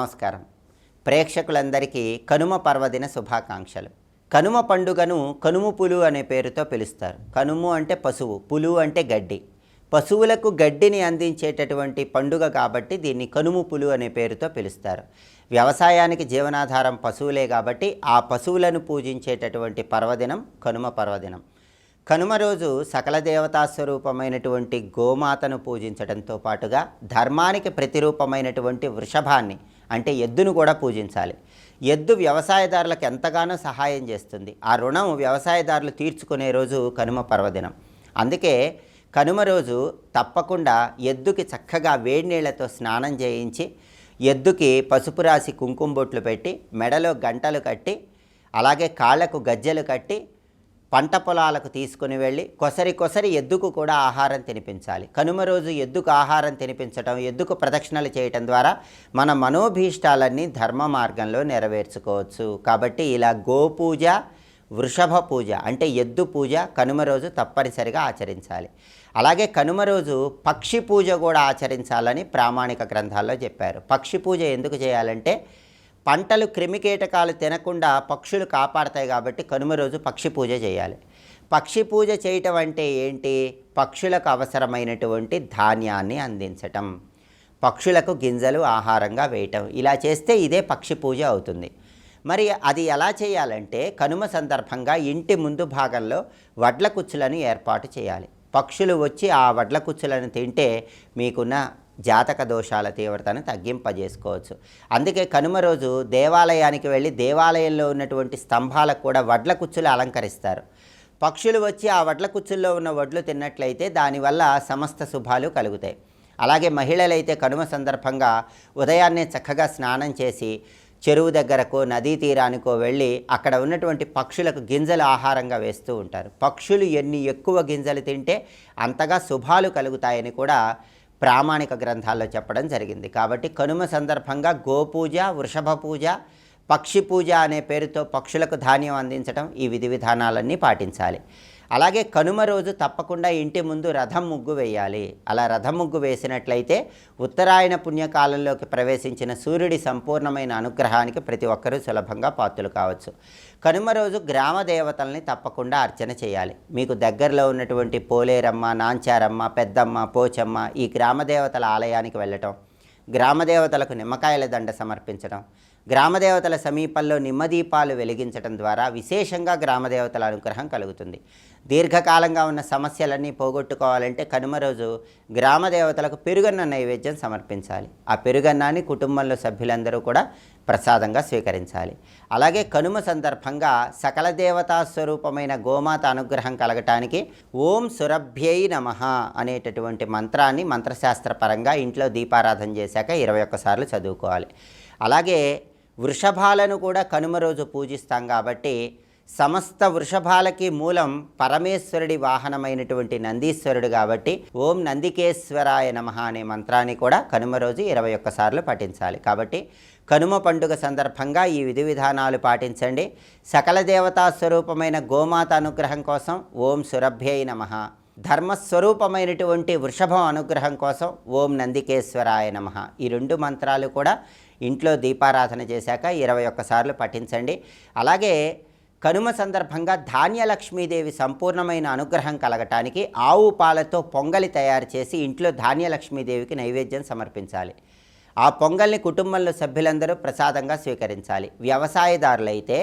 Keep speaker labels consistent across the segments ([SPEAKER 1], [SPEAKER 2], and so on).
[SPEAKER 1] నమస్కారం. ప్రేక్షకులందరికీ కనుమ పర్వదిన శుభాకాంక్షలు. కనుమ పండుగను కనుము పులు అనే పేరుతో పిలుస్తారు. కనుము అంటే పశువు పులు అంటే గడ్డి. పశువులకు గడ్డిని అందించేటటువంటి పండుగ కాబట్టి దీన్ని కనుము పులు అనే పేరుతో పిలుస్తారు. వ్యవసాయానికి జీవనాధారం పశువులే కాబట్టి ఆ పశువులను పూజించేటటువంటి పర్వదినం కనుమ పర్వదినం. కనుమ రోజు సకల దేవతా స్వరూపమైనటువంటి గోమాతను పూజించడంతో పాటుగా ధర్మానికి ప్రతిరూపమైనటువంటి వృషభాన్ని అంటే ఎద్దును కూడా పూజించాలి. ఎద్దు వ్యవసాయదారులకు ఎంతగానో సహాయం చేస్తుంది. ఆ రుణం వ్యవసాయదారులు తీర్చుకునే రోజు కనుమ పర్వదినం. అందుకే కనుమ రోజు తప్పకుండా ఎద్దుకి చక్కగా వేడి నీళ్ళతో స్నానం చేయించి ఎద్దుకి పసుపు రాసి కుంకుమ బొట్లు పెట్టి మెడలో గంటలు కట్టి అలాగే కాళ్ళకు గజ్జెలు కట్టి పంట పొలాలకు తీసుకుని వెళ్ళి కొసరి కొసరి ఎద్దుకు కూడా ఆహారం తినిపించాలి. కనుమ రోజు ఎద్దుకు ఆహారం తినిపించటం ఎద్దుకు ప్రదక్షిణలు చేయటం ద్వారా మన మనోభీష్టాలన్నీ ధర్మ మార్గంలో నెరవేర్చుకోవచ్చు. కాబట్టి ఇలా గోపూజ వృషభ పూజ అంటే ఎద్దు పూజ కనుమ రోజు తప్పనిసరిగా ఆచరించాలి. అలాగే కనుమ రోజు పక్షి పూజ కూడా ఆచరించాలని ప్రామాణిక గ్రంథాల్లో చెప్పారు. పక్షి పూజ ఎందుకు చేయాలంటే పంటలు క్రిమికీటకాలు తినకుండా పక్షులు కాపాడతాయి కాబట్టి కనుమ రోజు పక్షి పూజ చేయాలి. పక్షి పూజ చేయటం అంటే ఏంటి? పక్షులకు అవసరమైనటువంటి ధాన్యాన్ని అందించటం. పక్షులకు గింజలు ఆహారంగా వేయటం. ఇలా చేస్తే ఇదే పక్షి పూజ అవుతుంది. మరి అది ఎలా చేయాలంటే కనుమ సందర్భంగా ఇంటి ముందు భాగంలో వడ్ల కుచ్చులను ఏర్పాటు చేయాలి. పక్షులు వచ్చి ఆ వడ్ల కుచ్చులను తింటే మీకున్న జాతక దోషాల తీవ్రతను తగ్గింపజేసుకోవచ్చు. అందుకే కనుమ రోజు దేవాలయానికి వెళ్ళి దేవాలయంలో ఉన్నటువంటి స్తంభాలకు కూడా వడ్ల కుచ్చులు అలంకరిస్తారు. పక్షులు వచ్చి ఆ వడ్ల కుచ్చుల్లో ఉన్న వడ్లు తిన్నట్లయితే దానివల్ల సమస్త శుభాలు కలుగుతాయి. అలాగే మహిళలైతే కనుమ సందర్భంగా ఉదయాన్నే చక్కగా స్నానం చేసి చెరువు దగ్గరకు నదీ తీరానికో వెళ్ళి అక్కడ ఉన్నటువంటి పక్షులకు గింజలు ఆహారంగా వేస్తూ ఉంటారు. పక్షులు ఎన్ని ఎక్కువ గింజలు తింటే అంతగా శుభాలు కలుగుతాయని కూడా ప్రామాణిక గ్రంథాల్లో చెప్పడం జరిగింది. కాబట్టి కనుమ సందర్భంగా గోపూజ వృషభ పూజ పక్షి పూజ అనే పేరుతో పక్షులకు ధాన్యం అందించడం ఈ విధి విధానాలన్నీ పాటించాలి. అలాగే కనుమ రోజు తప్పకుండా ఇంటి ముందు రథం ముగ్గు వేయాలి. అలా రథం ముగ్గు వేసినట్లయితే ఉత్తరాయణ పుణ్యకాలంలోకి ప్రవేశించిన సూర్యుడి సంపూర్ణమైన అనుగ్రహానికి ప్రతి ఒక్కరూ సులభంగా పాత్రలు కావచ్చు. కనుమ రోజు గ్రామ దేవతల్ని తప్పకుండా అర్చన చేయాలి. మీకు దగ్గరలో ఉన్నటువంటి పోలేరమ్మ నాంచారమ్మ పెద్దమ్మ పోచమ్మ ఈ గ్రామ దేవతల ఆలయానికి వెళ్ళటం గ్రామదేవతలకు నిమ్మకాయల దండ సమర్పించడం గ్రామదేవతల సమీపంలో నిమ్మదీపాలు వెలిగించడం ద్వారా విశేషంగా గ్రామదేవతల అనుగ్రహం కలుగుతుంది. దీర్ఘకాలంగా ఉన్న సమస్యలన్నీ పోగొట్టుకోవాలంటే కనుమ రోజు గ్రామదేవతలకు పెరుగన్న నైవేద్యం సమర్పించాలి. ఆ పెరుగన్నాన్ని కుటుంబంలో సభ్యులందరూ కూడా ప్రసాదంగా స్వీకరించాలి. అలాగే కనుమ సందర్భంగా సకల దేవతా స్వరూపమైన గోమాత అనుగ్రహం కలగటానికి ఓం సురభ్యై నమ అనేటటువంటి మంత్రాన్ని మంత్రశాస్త్రపరంగా ఇంట్లో దీపారాధన చేశాక ఇరవై ఒక్కసార్లు చదువుకోవాలి. అలాగే వృషభాలను కూడా కనుమ రోజు పూజిస్తాం కాబట్టి సమస్త వృషభాలకి మూలం పరమేశ్వరుడి వాహనమైనటువంటి నందీశ్వరుడు కాబట్టి ఓం నందికేశ్వరాయ నమ అనే మంత్రాన్ని కూడా కనుమ రోజు ఇరవై ఒక్కసార్లు పఠించాలి. కాబట్టి కనుమ పండుగ సందర్భంగా ఈ విధి విధానాలు పాటించండి. సకల దేవతా స్వరూపమైన గోమాత అనుగ్రహం కోసం ఓం సురభ్యై నమ. ధర్మస్వరూపమైనటువంటి వృషభం అనుగ్రహం కోసం ఓం నందికేశ్వరాయ నమ. ఈ రెండు మంత్రాలు కూడా ఇంట్లో దీపారాధన చేశాక ఇరవై ఒక్కసార్లు పఠించండి. అలాగే కనుమ సందర్భంగా ధాన్యలక్ష్మీదేవి సంపూర్ణమైన అనుగ్రహం కలగటానికి ఆవు పాలతో పొంగలి తయారు చేసి ఇంట్లో ధాన్యలక్ష్మీదేవికి నైవేద్యం సమర్పించాలి. ఆ పొంగల్ని కుటుంబంలో సభ్యులందరూ ప్రసాదంగా స్వీకరించాలి. వ్యవసాయదారులైతే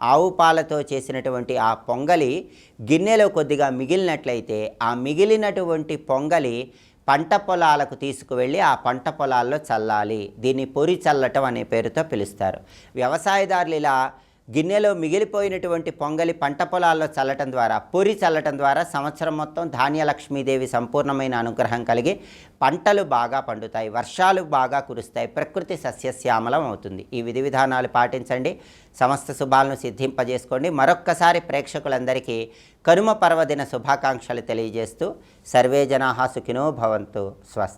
[SPEAKER 1] ఆవు పాలతో చేసినటువంటి ఆ పొంగలి గిన్నెలో కొద్దిగా మిగిలినట్లయితే ఆ మిగిలినటువంటి పొంగలి పంట పొలాలకు తీసుకువెళ్ళి ఆ పంట పొలాల్లో చల్లాలి. దీన్ని పొరి చల్లటం అనే పేరుతో పిలుస్తారు. వ్యవసాయదారులు ఇలా గిన్నెలో మిగిలిపోయినటువంటి పొంగలి పంట పొలాల్లో చల్లటం ద్వారా పొరి చల్లటం ద్వారా సంవత్సరం మొత్తం ధాన్యలక్ష్మీదేవి సంపూర్ణమైన అనుగ్రహం కలిగి పంటలు బాగా పండుతాయి వర్షాలు బాగా కురుస్తాయి ప్రకృతి సస్యశ్యామలం అవుతుంది. ఈ విధి విధానాలు పాటించండి. సమస్త శుభాలను సిద్ధింపజేసుకోండి. మరొక్కసారి ప్రేక్షకులందరికీ కనుమ పర్వదిన శుభాకాంక్షలు తెలియజేస్తూ సర్వే జనాహా సుఖినో భవంతు. స్వస్తి.